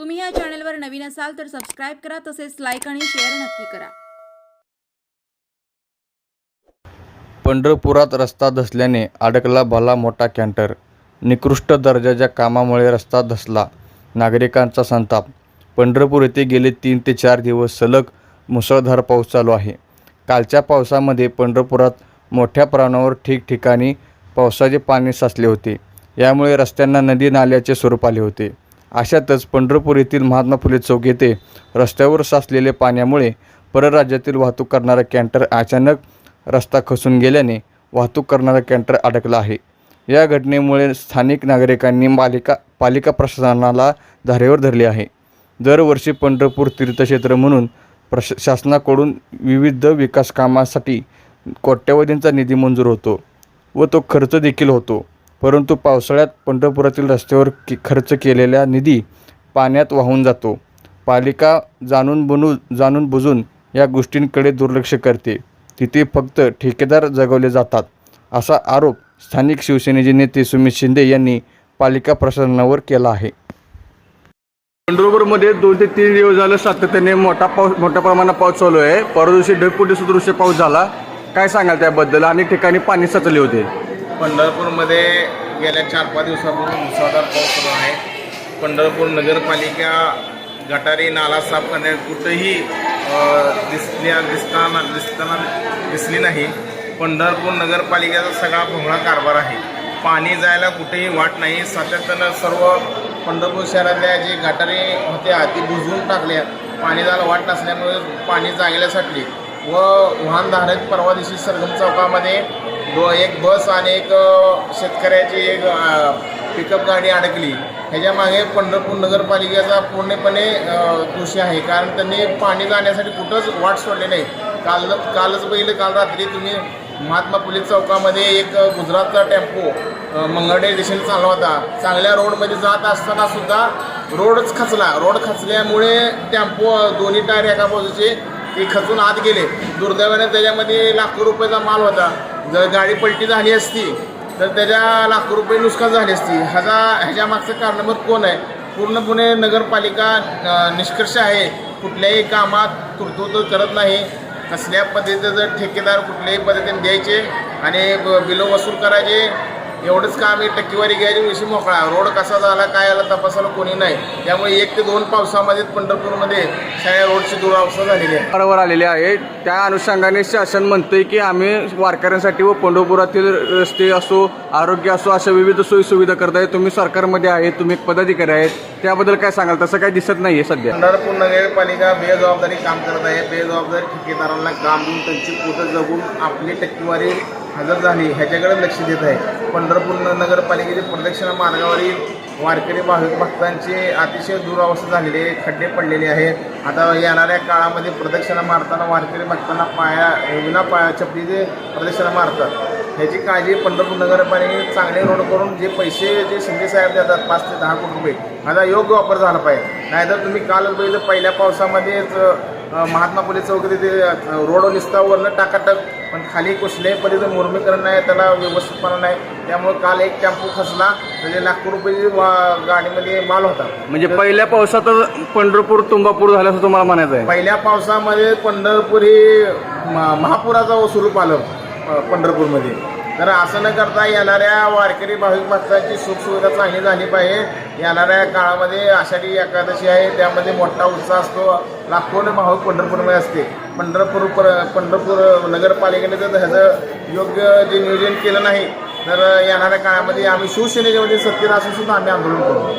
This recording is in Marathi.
तुम्ही या चॅनलवर नवीन असाल तर सबस्क्राईब करा तसेच लाईक आणि शेअर नक्की करा. पंढरपुरात रस्ता धसल्याने अडकला भला मोठा कॅन्टर निकृष्ट दर्जाच्या कामामुळे रस्ता धसला. नागरिकांचा संताप. पंढरपूर येथे गेले तीन ते चार दिवस सलग मुसळधार पाऊस चालू आहे. कालच्या पावसामध्ये पंढरपुरात मोठ्या प्रमाणावर ठिकठिकाणी पावसाचे पाणी साचले होते. यामुळे रस्त्यांना नदी नाल्याचे स्वरूप आले होते. अशातच पंढरपूर येथील महात्मा फुले चौक येथे रस्त्यावर साचलेल्या पाण्यामुळे परराज्यातील वाहतूक करणारा कॅन्टर अचानक रस्ता खसून गेल्याने वाहतूक करणारा कॅन्टर अडकला आहे. या घटनेमुळे स्थानिक नागरिकांनी मालिका पालिका प्रशासनाला धारेवर धरले आहे. दरवर्षी पंढरपूर तीर्थक्षेत्र म्हणून प्रश शासनाकडून विविध विकास कामासाठी कोट्यवधींचा निधी मंजूर होतो व तो खर्च देखील होतो. परंतु पावसाळ्यात पंढरपुरातील रस्त्यावर कि खर्च केलेला निधी पाण्यात वाहून जातो. पालिका जाणून बनू जाणून बुजून या गोष्टींकडे दुर्लक्ष करते. तिथे फक्त ठेकेदार जगवले जातात असा आरोप स्थानिक शिवसेनेचे नेते सुमित शिंदे यांनी पालिका प्रशासनावर केला आहे. पंढरपूरमध्ये दोन ते तीन दिवस झालं सातत्याने मोठा पाऊस मोठ्या प्रमाणात पाऊस चालू आहे. परवा दिवशी ढगपुटी सदृश्य पाऊस झाला. काय सांगाल त्याबद्दल? अनेक ठिकाणी पाणी साचले होते. पंढरपूरमध्ये गेल्या चार पाच दिवसापासून मुसळधार पाऊस सुरू आहे. पंढरपूर नगरपालिका गटारी नाला साफ करण्यात कुठंही दिसल्या दिसताना दिसताना दिसली नाही. पंढरपूर नगरपालिकेचा सगळा भोंगळा कारभार आहे. पाणी जायला कुठेही वाट नाही. सातत्यानं सर्व पंढरपूर शहरातल्या जे गटारी होत्या ती बुजवून टाकल्या. पाणी जायला वाट नसल्यामुळे पाणी जागेला साठली. व वाहनधारक परवा दिवशी सरगम चौकामध्ये दो एक बस आणि एक शेतकऱ्याची एक पिकअप गाडी अडकली. ह्याच्या मागे पंढरपूर नगरपालिकेचा पूर्णपणे दोषी आहे. कारण त्यांनी पाणी जाण्यासाठी कुठंच वाट सोडली नाही. काल कालच पहिले काल रात्री तुम्ही महात्मा फुले चौकामध्ये एक गुजरातचा टेम्पो अ, मंगळडे दिशेने चालला होता. चांगल्या रोडमध्ये जात असताना सुद्धा रोडच खचला. रोड खचल्यामुळे टेम्पो दोन्ही टायर एका बाजूचे ते खचून आत गेले. दुर्दैवाने त्याच्यामध्ये लाखो रुपयाचा माल होता. जर गाडी पलटी झाली असती तर त्याच्या लाखो रुपये नुकसान झाली असती. ह्याचा ह्याच्या मागचं कोण आहे? पूर्णपणे नगरपालिका निष्कर्ष आहे. कुठल्याही कामात तुर्तुत करत नाही. कसल्या पद्धतीचं जर ठेकेदार कुठल्याही पद्धतीने द्यायचे आणि ब- बिलं वसूल करायचे एवढंच काम आहे टक्केवारी घ्यायची विषय मोकळा. रोड कसा झाला काय आला तपासायला कोणी नाही. त्यामुळे एक ते दोन पावसामध्ये पंढरपूरमध्ये सगळ्या रोडची दुरावस्था झालेली आहे. बरोबर आलेले आहे. त्या अनुषंगाने शासन म्हणतंय की आम्ही वारकऱ्यांसाठी व पंढरपुरातील रस्ते असो आरोग्य असो अशा विविध सोयी सुविधा करताय तुम्ही सरकारमध्ये आहे तुम्ही एक पदाधिकारी आहेत. त्याबद्दल काय सांगाल? तसं काही दिसत नाही आहे सध्या. पंढरपूर नगरपालिका बेजबाबदारी काम करत आहे. बेजबाबदारी ठेकेदारांना काम देऊन त्यांची पोटं जगून आपली टक्केवारी हजर झाली ह्याच्याकडे लक्ष देत आहे. पंढरपूर न- नगरपालिकेच्या प्रदक्षिणा मार्गावरील वारकरी भाविक भक्तांची अतिशय दुरावस्था झालेली आहे खड्डे पडलेले आहेत. आता येणाऱ्या काळामध्ये प्रदक्षिणा मारताना वारकरी भक्तांना पाया विना पाया चपलीचे प्रदक्षिणा मारतात. ह्याची काळजी पंढरपूर नगरपालिकेने चांगले रोड करून जे पैसे जे शिंदेसाहेब देतात पाच ते दहा कोटी रुपये आता योग्य वापर झाला पाहिजे. नाहीतर तुम्ही कालच बघितलं पहिल्या पावसामध्येच महात्मा फुले चौक तिथे अ, रोड निस्तावरनं टाकाटक पण खाली कुठल्याही पद्धतीचं मुरमीकरण नाही त्याला व्यवस्थितपणा नाही. त्यामुळे काल एक टेम्पो खचला त्याचे लाखो रुपये गाडीमध्ये माल होता. म्हणजे पहिल्या पावसातच पंढरपूर तुंबापूर झालं असं तुम्हाला म्हणायचं आहे? पहिल्या पावसामध्ये पंढरपूर हे महापुराचं स्वरूप आलं पंढरपूरमध्ये. तर असं न करता येणाऱ्या वारकरी भाविक भक्तांची सुखसुविधा चांगली झाली पाहिजे. येणाऱ्या काळामध्ये आषाढी एकादशी आहे त्यामध्ये मोठा उत्साह असतो. लाखोने भाविक पंढरपूरमध्ये असते पंढरपूर पंढरपूर नगरपालिकेने जर ह्याचं योग्य जे नियोजन केलं नाही तर येणाऱ्या काळामध्ये आम्ही शिवसेनेच्या मध्ये सत्तेत असून सुद्धा आम्ही आंदोलन करू.